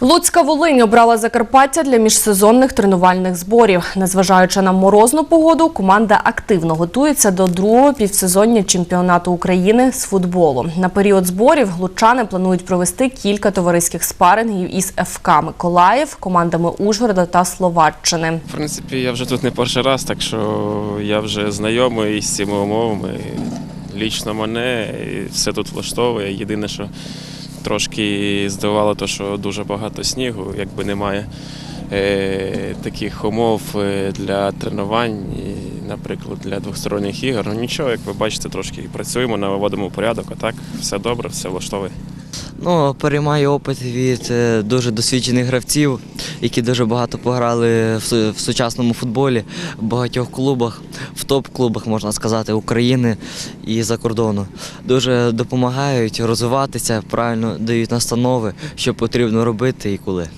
Луцька Волинь обрала Закарпаття для міжсезонних тренувальних зборів. Незважаючи на морозну погоду, команда активно готується до другого півсезоння чемпіонату України з футболу. На період зборів лучани планують провести кілька товариських спарингів із ФК Миколаїв, командами Ужгорода та Словаччини. В принципі, я вже тут не перший раз, так що я вже знайомий з цими умовами. Лічно мене все тут влаштовує. Єдине, що трошки здивувало, те, що дуже багато снігу, якби немає е, таких умов е, для тренувань, і, наприклад, для двосторонніх ігор. Ну нічого, як ви бачите, трошки працюємо, наводимо порядок, а так все добре, все влаштовує. Ну, переймаю опит від е, дуже досвідчених гравців, які дуже багато пограли в сучасному футболі, в багатьох клубах, в топ-клубах, можна сказати, України і за кордону. Дуже допомагають розвиватися, правильно дають настанови, що потрібно робити і коли.